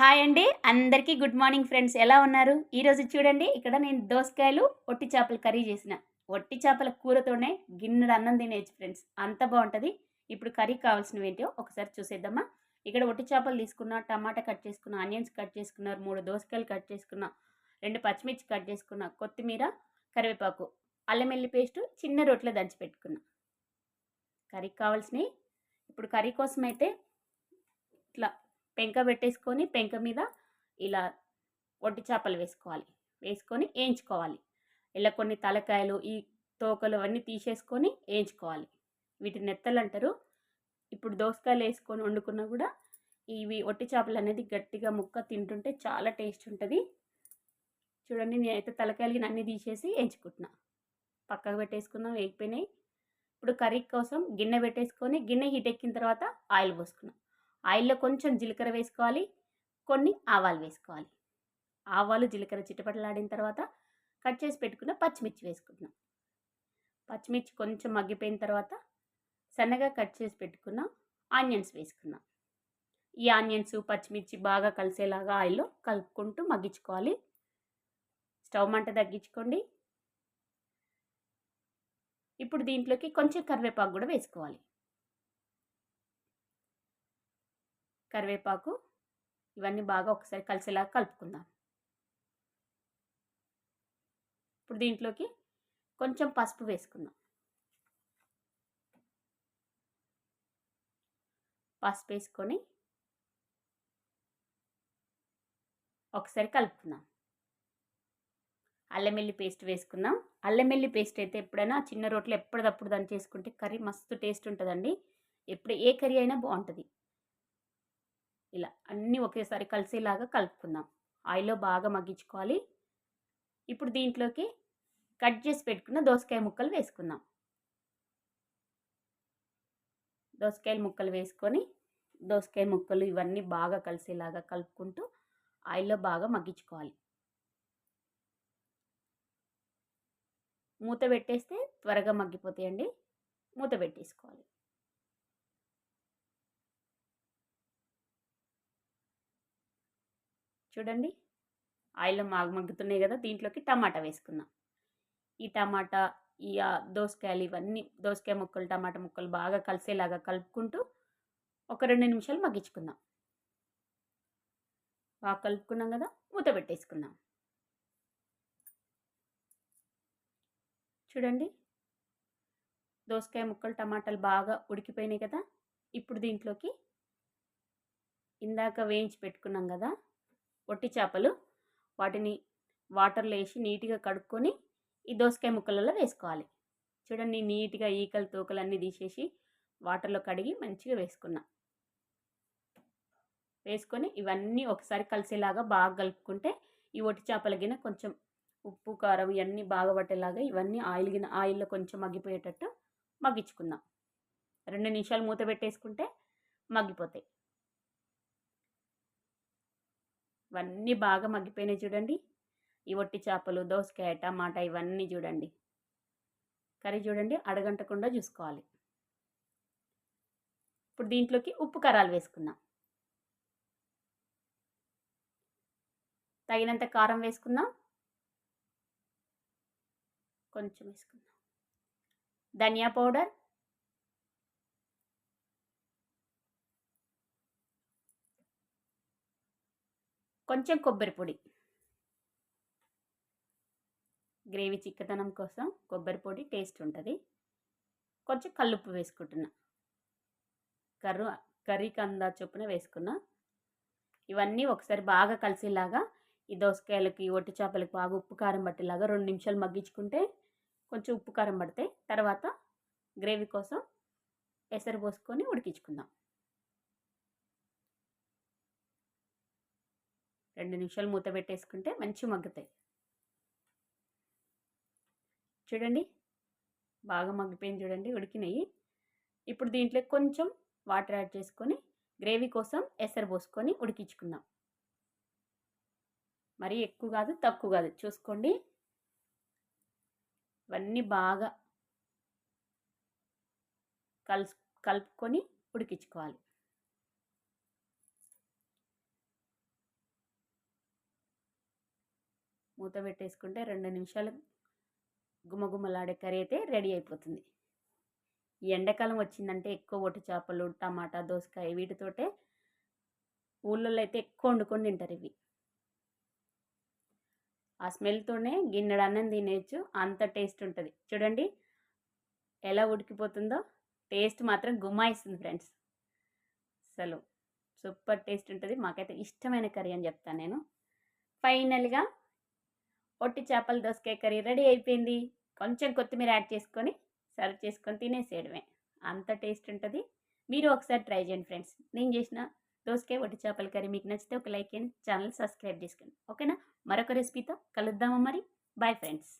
Hi అండి. అందరికీ good morning friends. ఎలా ఉన్నారు? ఈరోజు చూడండి ఇక్కడ నేను దోసకాయలు ఒట్టి చేపల కర్రీ చేసిన. ఒట్టి చేపల కూరతోనే గిన్నెడు అన్నం తినేయచ్చు ఫ్రెండ్స్. అంత బాగుంటుంది. ఇప్పుడు కర్రీ కావాల్సినవి ఏంటో ఒకసారి చూసేద్దామా? ఇక్కడ ఒట్టి చేపలు తీసుకున్న టమాటా కట్ చేసుకున్న ఆనియన్స్ కట్ చేసుకున్నారు మూడు దోసకాయలు కట్ చేసుకున్న రెండు పచ్చిమిర్చి కట్ చేసుకున్న కొత్తిమీర కరివేపాకు అల్లం వెల్లి పేస్ట్ చిన్న రొట్టెలో దంచి పెట్టుకున్నా కర్రీకి కావాల్సినవి. ఇప్పుడు కర్రీ కోసం అయితే ఇట్లా పెంక పెట్టేసుకొని పెంక మీద ఇలా వట్టి చేపలు వేసుకోవాలి. వేసుకొని వేయించుకోవాలి ఇలా కొన్ని తలకాయలు ఈ తోకలు అవన్నీ తీసేసుకొని వేయించుకోవాలి వీటిని నెత్తలు అంటారు. ఇప్పుడు దోసకాయలు వేసుకొని వండుకున్నా కూడా ఇవి ఒట్టి చేపలు అనేది గట్టిగా ముక్క తింటుంటే చాలా టేస్ట్ ఉంటుంది. చూడండి నేనైతే తలకాయలకి అన్నీ తీసేసి వేయించుకుంటున్నా పక్కకు పెట్టేసుకున్నాం వేగిపోయినాయి. ఇప్పుడు కర్రీ కోసం గిన్నె పెట్టేసుకొని గిన్నె హీట్ ఎక్కిన తర్వాత ఆయిల్ పోసుకున్నాం. ఆయిల్లో కొంచెం జీలకర్ర వేసుకోవాలి కొన్ని ఆవాలు వేసుకోవాలి. ఆవాలు జీలకర్ర చిటపటలాడిన తర్వాత కట్ చేసి పెట్టుకున్న పచ్చిమిర్చి వేసుకుంటున్నాం. పచ్చిమిర్చి కొంచెం మగ్గిపోయిన తర్వాత సన్నగా కట్ చేసి పెట్టుకున్న ఆనియన్స్ వేసుకున్నాం ఈ ఆనియన్స్ పచ్చిమిర్చి బాగా కలిసేలాగా ఆయిల్లో కలుపుకుంటూ మగ్గించుకోవాలి. స్టవ్ మంట తగ్గించుకోండి. ఇప్పుడు దీంట్లోకి కొంచెం కరివేపాకు కూడా వేసుకోవాలి. కరివేపాకు ఇవన్నీ బాగా ఒకసారి కలిసేలాగా కలుపుకుందాం. ఇప్పుడు దీంట్లోకి కొంచెం పసుపు వేసుకుందాం. పసుపు వేసుకొని ఒకసారి కలుపుకుందాం. అల్లమెల్లి పేస్ట్ వేసుకుందాం. అల్లంమెల్లి పేస్ట్ అయితే ఎప్పుడైనా చిన్న రోట్లో ఎప్పటిదప్పుడు దాన్ని చేసుకుంటే కర్రీ మస్తు టేస్ట్ ఉంటుందండి. ఎప్పుడు ఏ కర్రీ అయినా బాగుంటుంది. ఇలా అన్నీ ఒకేసారి కలిసేలాగా కలుపుకుందాం. ఆయిల్లో బాగా మగ్గించుకోవాలి. ఇప్పుడు దీంట్లోకి కట్ చేసి పెట్టుకున్న దోసకాయ ముక్కలు వేసుకుందాం. దోసకాయలు ముక్కలు వేసుకొని దోసకాయ ముక్కలు ఇవన్నీ బాగా కలిసేలాగా కలుపుకుంటూ ఆయిల్లో బాగా మగ్గించుకోవాలి. మూత పెట్టేస్తే త్వరగా మగ్గిపోతాయండి. మూత పెట్టేసుకోవాలి. చూడండి. ఆయిల్లో మాగుమగ్గుతున్నాయి కదా దీంట్లోకి టమాటా వేసుకుందాం. ఈ టమాటా ఈ దోసకాయలు ఇవన్నీ దోసకాయ ముక్కలు టమాటా ముక్కలు బాగా కలిసేలాగా కలుపుకుంటూ ఒక రెండు నిమిషాలు మగ్గించుకుందాం. బాగా కలుపుకున్నాం కదా మూత పెట్టేసుకుందాం. చూడండి. దోసకాయ ముక్కలు టమాటాలు బాగా ఉడికిపోయినాయి కదా ఇప్పుడు దీంట్లోకి ఇందాక వేయించి పెట్టుకున్నాం కదా పొట్టి చేపలు వాటిని వాటర్లో వేసి నీట్గా కడుక్కొని ఈ దోసకాయ ముక్కలలో వేసుకోవాలి. చూడండి నీట్గా ఈకలు తోకలు అన్నీ తీసేసి వాటర్లో కడిగి మంచిగా వేసుకున్నా. వేసుకొని ఇవన్నీ ఒకసారి కలిసేలాగా బాగా కలుపుకుంటే ఈ ఒట్టి చేపల గిన కొంచెం ఉప్పు కారం ఇవన్నీ బాగా పట్టేలాగా ఇవన్నీ ఆయిల్ గిన ఆయిల్లో కొంచెం మగ్గిపోయేటట్టు మగ్గించుకుందాం. రెండు నిమిషాలు మూత పెట్టేసుకుంటే మగ్గిపోతాయి. ఇవన్నీ బాగా మగ్గిపోయినాయి చూడండి. ఈ వట్టి చేపలు దోసకాయ టమాటా ఇవన్నీ చూడండి. కర్రీ చూడండి అడగంటకుండా చూసుకోవాలి. ఇప్పుడు దీంట్లోకి ఉప్పు కారాలు వేసుకుందాం. తగినంత కారం వేసుకుందాం. కొంచెం వేసుకుందాం. ధనియా పౌడర్ కొంచెం కొబ్బరి పొడి. గ్రేవీ చిక్కదనం కోసం కొబ్బరి పొడి టేస్ట్ ఉంటుంది. కొంచెం కల్లుప్పు వేసుకుంటున్నా. కర్రు కర్రీకి అందా చొప్పున వేసుకున్నా. ఇవన్నీ ఒకసారి బాగా కలిసేలాగా ఈ దోసకాయలకి ఒట్టి చేపలకి బాగా ఉప్పు కారం పట్టేలాగా రెండు నిమిషాలు మగ్గించుకుంటే కొంచెం ఉప్పు కారం పడతాయి. తర్వాత గ్రేవీ కోసం ఎసరు పోసుకొని ఉడికించుకుందాం. రెండు నిమిషాలు మూత పెట్టేసుకుంటే మంచి మగ్గుతాయి. చూడండి బాగా మగ్గిపోయింది చూడండి ఉడికినాయి. ఇప్పుడు దీంట్లో కొంచెం వాటర్ యాడ్ చేసుకొని గ్రేవీ కోసం ఎసరు పోసుకొని ఉడికించుకుందాం. మరీ ఎక్కువ కాదు తక్కువ కాదు. చూసుకోండి. ఇవన్నీ బాగా కలుసు కలుపుకొని ఉడికించుకోవాలి. మూత పెట్టేసుకుంటే రెండు నిమిషాలు గుమగుమలాడే కర్రీ అయితే రెడీ అయిపోతుంది. ఈ ఎండాకాలం వచ్చిందంటే ఎక్కువ ఒట్టి చేపలు టమాటా దోసకాయ వీటితోటే ఊళ్ళల్లో అయితే ఎక్కువ వండుకొని తింటారు ఇవి. ఆ స్మెల్తోనే గిన్నెడు అన్నం తినేయచ్చు అంత టేస్ట్ ఉంటుంది. చూడండి ఎలా ఉడికిపోతుందో టేస్ట్ మాత్రం గుమాయిస్తుంది ఫ్రెండ్స్. అసలు సూపర్ టేస్ట్ ఉంటుంది మాకైతే ఇష్టమైన కర్రీ అని చెప్తాను నేను. ఫైనల్గా ఒట్టి చేపల దోసకాయ కర్రీ రెడీ అయిపోయింది. కొంచెం కొత్తిమీర యాడ్ చేసుకొని సర్వ్ చేసుకొని తినేసేయడమే. అంత టేస్ట్ ఉంటుంది. మీరు ఒకసారి ట్రై చేయండి ఫ్రెండ్స్. నేను చేసిన దోసకాయ ఒట్టి చేపల కర్రీ మీకు నచ్చితే ఒక లైక్ చేయండి. ఛానల్ సబ్స్క్రైబ్ చేసుకోండి. ఓకేనా? మరొక రెసిపీతో కలుద్దామా మరి. Bye friends.